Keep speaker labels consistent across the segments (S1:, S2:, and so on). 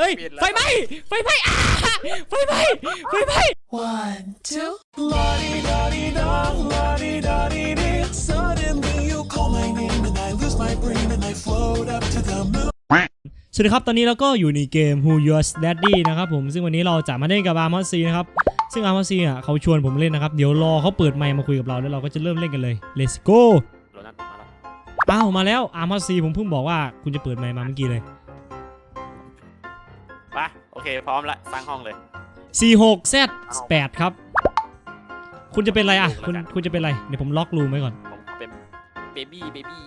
S1: เฮ้ย
S2: ปิดแล้ว
S1: ไฟไหม้ ไฟไหม้อ่าไฟไหม้ ไฟไหม้
S3: One, two. La-di-da-di-da, la-di-da-di-di. Suddenly you call my name and I lose my brain and I float up to the moon.
S1: สวัสดีครับ ตอนนี้เราก็อยู่ในเกม Who Your Daddy นะครับผม ซึ่งวันนี้เราจะมาเล่นกับอาร์มอซีนะครับ ซึ่งอาร์มอซีอะเขาชวนผมเล่นนะครับ เดี๋ยวรอเขาเปิดไมค์มาคุยกับเราแล้วเราก็จะเริ่มเล่นกันเลย Let's go
S2: โดนัทมาแล้ว
S1: อ้าวมาแล้วอาร์มอซีผมเพิ่งบอกว่าคุณจะเปิดไมค์มาเมื่อกี้เลย
S2: ไปโอ เคพร้อมละสร้างห้องเลย
S1: 46 Z 8ครับ คุณจะเป็นอะไรอะ
S2: ลูก
S1: คุณ
S2: แล้วกัน
S1: คุณจะเป็นอะไรเดี๋ยวผมล็อกรูมไว้ก่อน
S2: ผมขอเป็นเบบี้เบบี้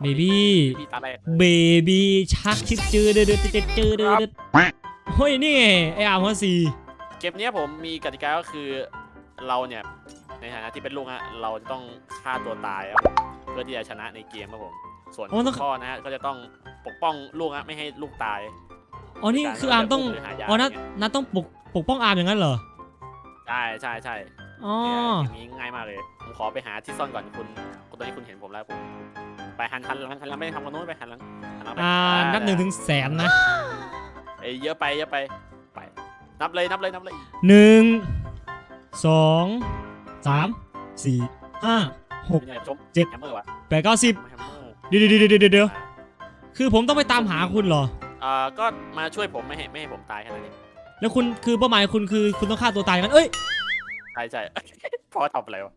S1: เบบี้
S2: เบบี้ตาแรก
S1: เบบี้ชักชิดจืดเดือดเดือดเดือดเดือดเดือดเฮ้ยนี่ไงไออาร์มอซี
S2: เกมเนี้ยผมมีกติกาก็คือเราเนี่ยในฐานะที่เป็นลูกฮะเราจะต้องฆ่าตัวตายครับเพื่อที่จะชนะในเกมครับผม ส่วนคุณพ่อนะฮะก็จะต้องปกป้องลูกฮะไม่ให้ลูกตาย
S1: อ๋อนี่คืออาร์มต้อง
S2: หายา
S1: อ๋อนัด
S2: ย่างเงี้ย
S1: นัดต้องปกปกป้องอาร์มอย่างนั้นเหรอ
S2: ใช่ใช่ใช่
S1: อ๋อ
S2: เกมนี้ง่ายมากเลย ผมขอไปหาที่ซ่อนก่อนคุณคุณตอนนี้คุณเห็นผมแล้วผม ไปหันหันหลังหันหลังไม่ได้ทำกันโน้นไปหันหลังหันหลังไป
S1: อ่านับหนึ่งถึงแสนนะ
S2: เอ้ยเยอะไปเยอะไป ไป นับเลยนับเลยนับเลย
S1: หนึ่งสองสามสี่ห้าหก
S2: ไม่ได้ชม
S1: เจ็ด
S2: แฮมเมอร์วะ
S1: แปดเก้าสิบ
S2: แฮมเมอร์
S1: เดี๋ยวเดี๋ยวเดี๋ยวเดี๋ยวเดี๋ยวคือผมต้องไปตามหาคุณเหรอ
S2: อ่าก็มาช่วยผมไม่ให้ไม่ให้ผมตายแค่นั้นเอง
S1: แล้วคุณคือเป้าหมายคุณคือคุณต้องฆ่าตัวตายกันเอ้ย
S2: ใช่ใช่พ่อทำอะไรวะ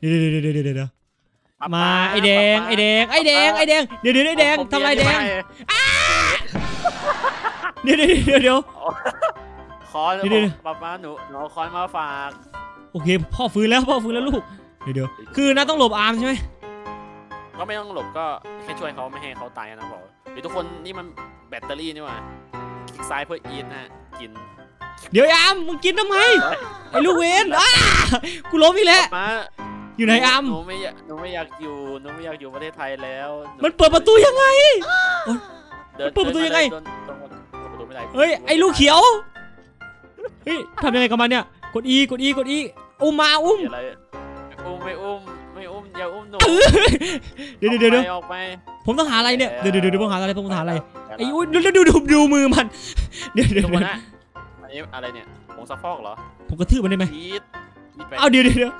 S1: เดี๋ยวเดี๋ยวเดี๋ยวเดี๋ยวเดี๋ยวเดี๋ยว
S2: ป๊
S1: มา
S2: ป๊
S1: ไอแดงไอแดงไอแดงไอแดงเดี๋ยวเดี๋ยวไอแดง
S2: ผม
S1: ทำอะไรแดง
S2: ม่
S1: เดี๋ยวเดี๋ยวเดี๋ยวเดี๋ยว
S2: คอน
S1: เดี๋ยวเดี๋ยว
S2: ป๊าป๊าหนูหนูเอาคอนมาฝาก
S1: โอเคพ่อฟื้นแล้วพ่อฟื้นแล้วลูกเดี๋ยวเดี๋ยวคือนัดต้องหลบอาร์มใช่ไหม
S2: ก็ไม่ต้องหลบก็แค่ช่วยเขาไม่ให้เขาตายนะบอกเฮ้ยทุกคนนี่มันแบตเตอรี่นี่หว่าคลิกซ้ายเพื่ออีทนะฮะกิน
S1: เดี๋ยวไอ้อาร์มมึงกินทำไมไอ้ลูกเวนอ้ากูล้มอีกแล้ว
S2: มา
S1: อยู่ไหนอาร์ม
S2: หนูไม่อยากหนูไม่อยากอยู่หนูไม่อยากอยู่ประเทศไทยแล้วห
S1: มันเปิดประตูยังไง
S2: เดิน
S1: เปิดประตูยังไง
S2: เดินเดินเดินเปิดประตูไม่ได้
S1: เฮ้ยไอ้ลูกเขียว เฮ้ยทำยังไงกับมันเนี่ย กด E กด E กด E อุ้มมาอุ้ม
S2: เดี๋ยวอะไรไม่อุ้มไม่อุ้ม
S1: เดี๋ยวเดี๋ยวเดี๋ยว
S2: ออกไป
S1: ผมต้องหาอะไรเนี่ย เดี๋ยวเดี๋ยวเดี๋ยวผมหาอะไรผมหาอะไร
S2: เดี๋ยว
S1: ไอ้อุ้ยดูดูดูดูดูมือมัน เดี๋ยวเดี๋ยว
S2: ทุก
S1: เดี๋
S2: ค
S1: ย
S2: น
S1: ว
S2: นะอันนี้อะไรเนี่ยผงซักฟอกเหรอ
S1: ผมกระทืบมันได้ไหม
S2: พีทพีทไป
S1: เอาเดี๋ยวเดี๋ยวเดี๋ยว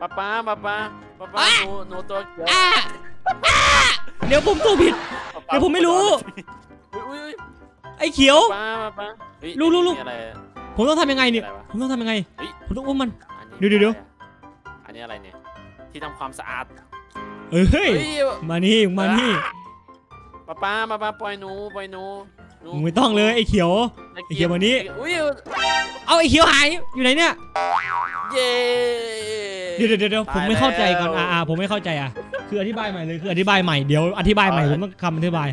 S2: ป้าป้าป้าป้าป้าป้า
S1: อะ
S2: หนูหนูตัวเขียว
S1: อ่าอ่าเดี๋ยวผมตัวผิด
S2: ป้า
S1: เดี๋ยวผมไม่รู้
S2: อุ้ยอุ้ยอุ้ย
S1: ไอ้เขียว
S2: ป้าป้าป้าเฮ้ย
S1: ลูกลูกลูก
S2: นี่อะไรอะ
S1: ผมต้องทำยังไงเนี่ย
S2: อะไรวะ
S1: ผมต้องทำยังไง
S2: เฮ้ย
S1: ผมต้องอุ้มมัน
S2: อันนี้
S1: เดี๋ยวเดี๋ยวเดี๋ยว
S2: อันนี้อะไรเนี่ย ที่ทำความสะอาด
S1: เฮ้ย
S2: เฮ้ย
S1: มานี่มานี่
S2: ป้าป้าป้าป้าปล่อยหนูปล่อยหนูหนู
S1: มึงไม่ต้องเลยไอ้เขียว
S2: น่า
S1: ไอ้เขียวมานี่
S2: อุ้ย
S1: เอาไอ้เขียวหายอยู่ไหนเนี่ย
S2: เย้
S1: เดี๋ยวเดี๋ยวเดี๋ยวผมไม่เข้าใจก่อน
S2: ตย
S1: อ่า
S2: แล้ว
S1: อ่าผมไม่เข้าใจอะคืออธิบายใหม่เลยคืออธิบายใหม่เดี๋ยวอธิบายใหม่
S2: เอา
S1: ผมต้องคำอธิบาย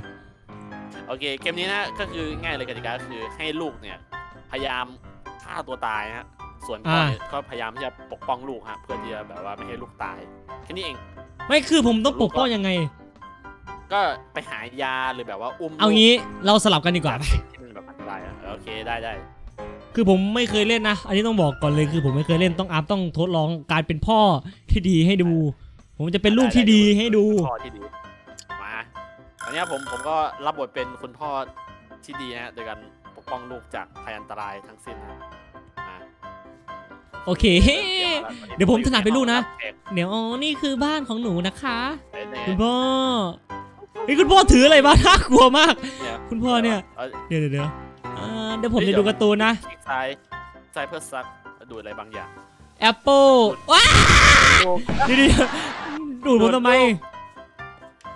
S2: โอเคเกมนี้นะก็คือง่ายเลยกติกาก็คือให้ลูกเนี่ยพยายามฆ่าตัวตายฮะ ส่วนพ่อเนี่ยก็พยายามที่จะปกป้องลูกฮะเพื่อที่จะแบบว่าไม่ให้ลูกตายแค่นี้เอง
S1: ไม่คือผมต้องปกป้องยังไง
S2: ก็ไปหายาหรือแบบว่าอุ้ม
S1: เอางี้เราสลับกันดีกว่า
S2: ลูที่มันแบบอันตรายอะโอเคได้ได้
S1: คือผมไม่เคยเล่นนะ อันนี้ต้องบอกก่อนเลยคือผมไม่เคยเล่นต้องอาร์มต้องทดลองการเป็นพ่อที่ดีให้ดู ผมจะเป็นลูกที่ดีให้ดู
S2: พ่อที่ดีมาตอนนี้ผมผมก็รับบทเป็นคุณพ่อที่ดีนะฮะโดยการปกป้องลูกจากภัยอันตรายทั้งสิ้นนะมา
S1: โอเค เดี๋ยวผมถนัดเป็นลูกนะ
S2: แขก
S1: เดี๋ยวอ๋อนี่คือบ้านของหนูนะคะ
S2: เป็นไง
S1: คุณพ่อเฮ้ยคุณพ่อถืออะไรมาน่ากลัวมาก
S2: เนี่ย
S1: คุณพ่อเนี่ย
S2: อา
S1: เดี๋ยวเดี๋ยวเดี๋ยวอ่าเดี๋ยวผมจะดูการ์ตูนนะ
S2: คลิกซ้ายซ้ายเพื่อซักดูดอะไรบางอย่าง
S1: แอปเปิลว้าเดี๋ยวเดี๋ยวดูดผมทำไม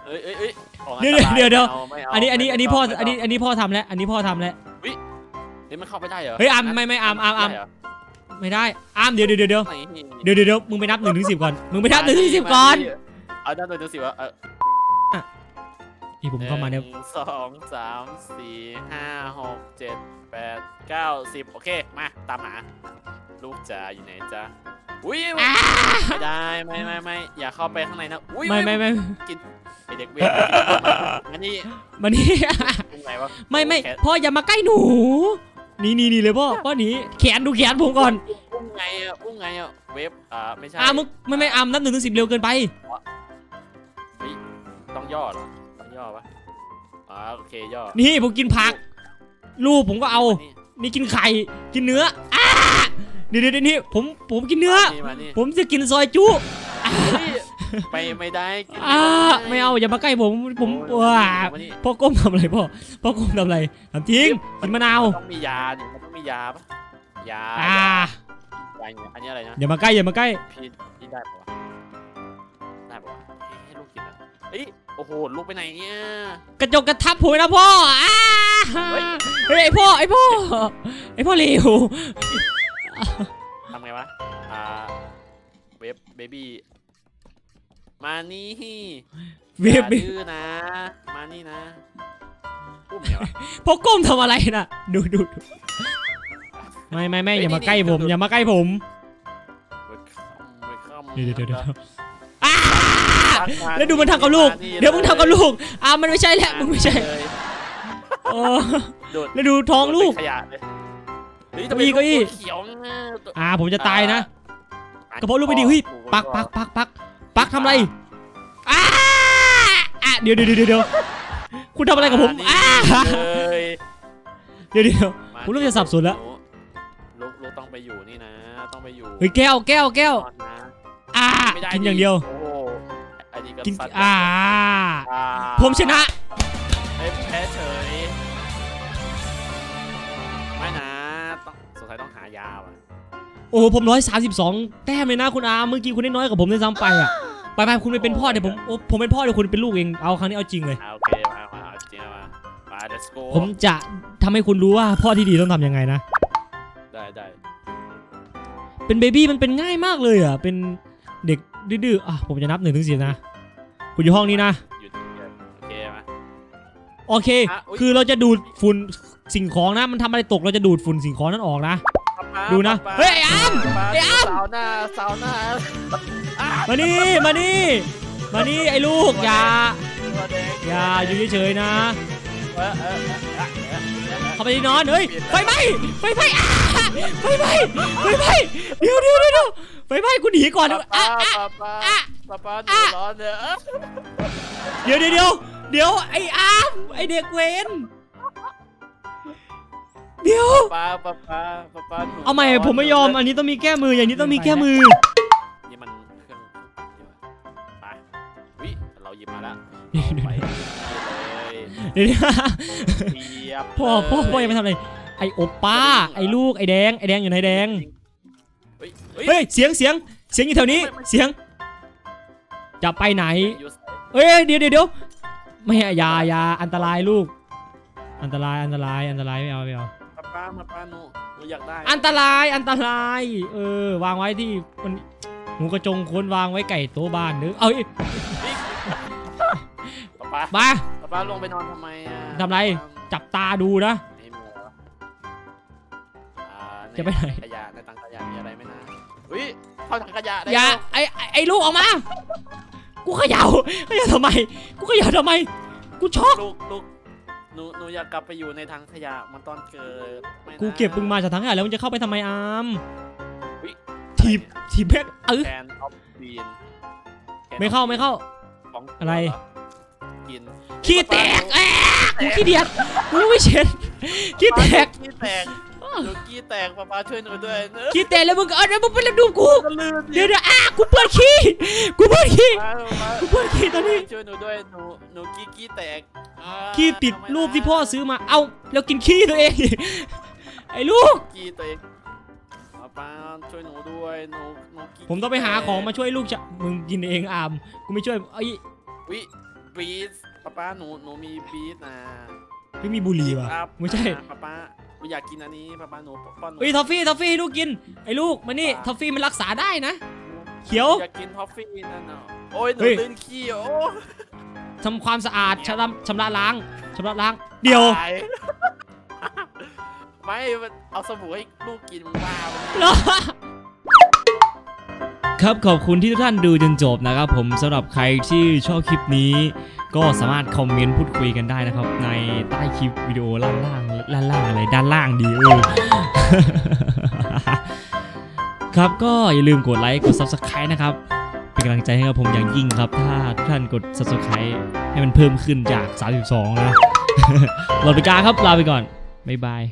S2: เอ้ยเอ้ยเอ้ยของ
S1: เดี๋ยว
S2: อันตราย
S1: เดี๋ยวเดี๋ยว
S2: ไม่อาไม่เา
S1: อันนี้อันนี้อันนี้พ่อ
S2: ไม่เา
S1: อันนี้อันนี้พ่อทำแล้ว อันนี้พ่อทำแล้ว
S2: นี่มันเข้าไปได้เหรอ
S1: เฮ้ยอาร์มไม่ไม่อาร์มอาร์มอาร์ม ไม่ได้อาร์มเดี๋ยวเดี๋ยวเดี๋ยวเดี๋ยว
S2: เดี๋ยว
S1: เดี๋ยวเดี๋ยวเดี๋ยวมึงไปนับหนึ่งถึงสิบก่อนมึงไปนับหนึ่งถึงสิบก่อน
S2: เอาด้านหนึ่งถึงสิบวะเออ
S1: นี่ผมเข้ามาเนี่ย
S2: หนึ่งสองสามสี่ห้าหกเจ็ดแปดเก้าสิบโอเคมาตามหา ลูกจ๋าอยู่ไหนจ๊ะอุ้ยไม่ได้ไม่ไม่ไม่อย่าเข้าไปข้างในนะอุ้ย
S1: ไม่ไม่ไม่
S2: ไอเด็กเวรอันนี้
S1: มานี่
S2: ตรงไหนวะ
S1: ไม่ไม่
S2: แขน
S1: พ่ออย่ามาใกล้หนู นี่นี่นี่เลยพ่อพ่อหนีแขนดูแขนผมก่อน
S2: อุ้มไงอะอุ้มไงอะเว็บอ่าไม่ใช่
S1: อาร์มมึงไม่ไม่อาร์มนับหนึ่งถึงสิบเร็วเกินไป
S2: ต้องย่อเหรอต้องย่อปะอ่าโอเคย่อ
S1: นี่ผมกินผัก ลูกผมก็เอา
S2: นี่
S1: นี่กินไข่กินเนื้ออ้าเดี๋ยวเดี๋ยวเดี๋ยวนี่ผมผมกินเนื้อ
S2: นี่มานี่
S1: ผมจะกินซอยจุ
S2: เฮ้ย ไปไม่ได้กิน
S1: อ่า
S2: ด้
S1: ไม่เอาอย่ามาใกล้ผมผม
S2: โอ้ย
S1: ว้า
S2: มานี่
S1: พ่อก้มทำอะไรพ่อพ่อก้มทำอะไรทำจริงกินมะนาว
S2: ต้องมียาเนี่ยมันต้องมียาปะยา
S1: อ่ายา
S2: เนี่ยอันนี้อะไรนะ
S1: อย่ามาใกล้อย่ามาใกล้
S2: พี่พี่ได้ปะวะได้ปะวะเฮ้ยให้ลูกกินอะเฮ้ยโอ้โหลูกไปไหนเนี่ย
S1: กระจกกระทับผมนะพ่ออ้า
S2: เฮ้ย
S1: เฮ้ยไอพ่อไอพ่อไอพ่อเลว
S2: ทำไงวะอ่าเว็บเบบี้ มานี่
S1: เว็บ
S2: อย่าดื้อนะ มานี่นะอุ้มเนี่ยวะ
S1: พ่อก้มทำอะไรน่ะ ดูดูดูไม่ไม่ไม่อย่ามาใกล้ผมอย่ามาใกล้ผม
S2: เวลคัมเวลคัม
S1: เดี๋ยวเดี๋ยวเดี๋ยวอ้าแล้วดูมันทำกับลูก เดี๋ยวมึงทำกับลูกอ่ามันไม่ใช่แหละมึงไม่ใช่
S2: เลย
S1: เออ
S2: โดด
S1: แล้วดูท้องลูก
S2: โดดเป็นขยะเลยเฮ้ย
S1: เก้าอี้เก้าอี้
S2: เขียวนะตัว
S1: อ่าผมจะตายนะ กระเพาะลูกไม่ดีเฮ้ยปักปักปักปัก ปักทำอะไรอ้าอะเดี๋ยวเดี๋ยวเดี๋ยวเดี๋ยวคุณทำอะไรกับผม
S2: นี่
S1: อ้า
S2: เลย
S1: เดี๋ยวเดี๋ยว
S2: มา
S1: ผมเริ่มจะสับสนแล้ว
S2: ลูกลูกต้องไปอยู่นี่นะ ต้องไปอยู่
S1: เฮ้ยแก้วแก้วแก้ว
S2: ก่อนนะ
S1: อ่า
S2: ไม่ได้
S1: กินอย่างเดียว
S2: โอ้โหอันนี้ก็
S1: กิน
S2: สัตว์
S1: อ่า
S2: อ่า
S1: ผมชนะ
S2: เอ้ยแพ้เฉยไม่นะต้องสงสัยต้องหายาว่ะ
S1: โอ้โหผมร้อยสามสิบสองแต้มเลยนะคุณอาเมื่อกี้คุณได้น้อยกว่าผมด้วยซ้ำไปอะ ไปไปคุณไปเป็นพ่อเดี๋ยวผมโอ้ผมเป็นพ่อเดี๋ยวคุณเป็นลูกเองเอาครั้งนี้เอาจริงเลย
S2: อ่าโอเคมามาเอาจริงๆมามา let's go
S1: ผมจะทำให้คุณรู้ว่าพ่อที่ดีต้องทำยังไงนะ
S2: ได้ได้
S1: เป็นเบบี้มันเป็นง่ายมากเลยอะ เป็นเด็กดื้อๆอะผมจะนับหนึ่งถึงสิบนะ คุณอยู่ห้องนี้นะ
S2: หยุดหยุดโอเคมา
S1: โอเค
S2: อะอุ๊ย
S1: คือเราจะดูดฝุ่นสิ่งของนะ มันทำอะไรตกเราจะดูดฝุ่นสิ่งของนั้นออกนะ ดูนะ
S2: ป๊า
S1: เฮ้ยไอ้อ้ำ
S2: ป๊า
S1: ไอ้อ้ำ
S2: สาวหน้าสาวหน้าอ้าว
S1: มานี่มานี่มานี่ไอ้ลูกอย่า
S2: ตัวแดง
S1: อย่าอยู่เฉยๆนะ
S2: เออเออเออเออเออเออ
S1: เข้าไปที่นอนเฮ้ยไฟไหม้ไฟไหม้อะไฟไหม้ไฟไหม้เดี๋ยวเดี๋ยวเดี๋ยวไฟไหม้กูหนีก่อน
S2: ป๊า
S1: อะ
S2: ป๊า
S1: อะ
S2: ป๊าป๊า
S1: อะ
S2: ป๊าป๊าหนูร้อนเนี่ย
S1: เดี๋ยวเดี๋ยวเดี๋ยวเดี๋ยวไอ้อามไอ้เด็กเวนเดี๋ยว
S2: ป๊าป๊าป๊าป๊าป๊าหนู
S1: เอาใหม่
S2: ร้น
S1: ผมไม่ยอมอันนี้ต้องมีแก้มืออย่างนี้ต้องมีแก้มือ
S2: ไป
S1: เดี๋ยว
S2: เลย
S1: เดี๋ยว
S2: เทียบ
S1: พ่อพ่อพ่อยัง
S2: เล
S1: ไม่ทำอะไรไอ้โอป้า ไอ้ลูกไอ้แดงไอ้แดงอยู่ไหนแดง
S2: เฮ้ยเฮ้ย
S1: เฮ้ยเสียงเสียงเสียงอยู่แถวนี้เสียง จะไปไหน
S2: อยู่ใส่
S1: เอ้ยเดี๋ยวเดี๋ยวเดี๋ยวไม่ให้อยาอยาอันตรายลูก อันตรายอันตรายอันตรายไม่เอาไม่เอา
S2: ป้าป้ามาป้าหนูหนูอยากได้
S1: อันตรายอันตราย เออ วางไว้ที่มันหมูกระจงค้นวางไว้ไก่โต๊ะบ้านหรือเอาอีก
S2: ป้าป้า
S1: มา
S2: ป้าป้าลงไปนอนทำไมอะ
S1: ทำไร จับตาดูนะ
S2: ไม่มีเหรออ่าใน
S1: จะไปไหน
S2: ขยะในถังขยะมีอะไรไหมนะอุ้ยเข้าถังขยะได้
S1: อย่า
S2: แล้ว
S1: ไอไอ้ไอ้ลูกออกมา กูเขย่าเขย่าทำไม กูเขย่าทำไม กูช็อก
S2: ลูกลูกหนูหนูอยากกลับไปอยู่ในถังขยะเหมันตอนเกิดไม่นะ
S1: กูเก็บมึงมาจากทั้งขยะแล้วมึงจะเข้าไปทำไมอาม
S2: อุ๊ย
S1: ถีบถีบแบกเออ
S2: แคนออฟบีน
S1: ไม่เข้าไม่เข้า
S2: ของ
S1: อะไร
S2: กิน
S1: ขี้แตกแอะกูขี้เดียดกูยังไม่เช็ดขี้แตก
S2: ขี้แตกหนูขี้แตกป้าป้าช่วยหนูด้วยเนอะ
S1: ขี้แตกแล้วมึงก็เอาแล้วมึงไปแล้วดูกู
S2: ก็ลื่น
S1: เดี๋ยวเดี๋ยวอะกูเปิดขี้กูเปิดขี้
S2: ป้าป้า
S1: กูเปิดขี้ตอนนี้
S2: ช่วยหนูด้วยหนูหนูขี้ขี้แตกอ่า
S1: ขี้ติด
S2: ทำไม
S1: รูปที่
S2: นะ
S1: พ่อซื้อมาเอาแล้วกินขี้ตัวเองอีกไอ้ลูก
S2: ขี้ตัวเองป้าป้าช่วยหนูด้วยหนูหนูขี้
S1: ผมต้องไปหาของมาช่วยลูกจะมึงกินเองอามกูไม่ช่วยไอ้ย
S2: วิ บีสป้าป้าหนูหนูมีบีสนะ
S1: ไม่มีบุหรี่ว่ะ
S2: ครับ
S1: ไม่ใช่
S2: อ่าป้าป้าหนูอยากกินอันนี้ป้าป้าหนูป้อนหนู
S1: เฮ้ยทอฟฟี่ทอฟฟี่ให้ลูกกินไอ้ลูกมานี่ทอฟฟี่มันรักษาได้นะ เขียว
S2: อยากกินทอฟฟี่นั่นเนาะโอ้ยหนู
S1: เฮ้ย
S2: ลื่นขี้โอ้
S1: ทำความสะอาดชำระชำระล้างชำระล้าง เดี๋ยว
S2: ตา ไม่มันเอาสบู่ให้ลูกกินมึงบ้าปะ
S1: เหรอ ครับขอบคุณที่ทุกท่านดูจนจบนะครับผมสำหรับใครที่ชอบคลิปนี้ ก็สามารถคอมเมนต์พูดคุยกันได้นะครับ ในใต้คลิปวิดีโอล่างล่างล่างล่างอะไรด้านล่างดีเออครับก็อย่าลืมกดไลค์กด subscribe นะครับ เป็นกำลังใจให้กับผมอย่างยิ่งครับ ถ้าทุกท่านกด subscribe ให้มันเพิ่มขึ้นจาก 32 นะหลอดไปกาครับลาไปก่อน บ๊ายบาย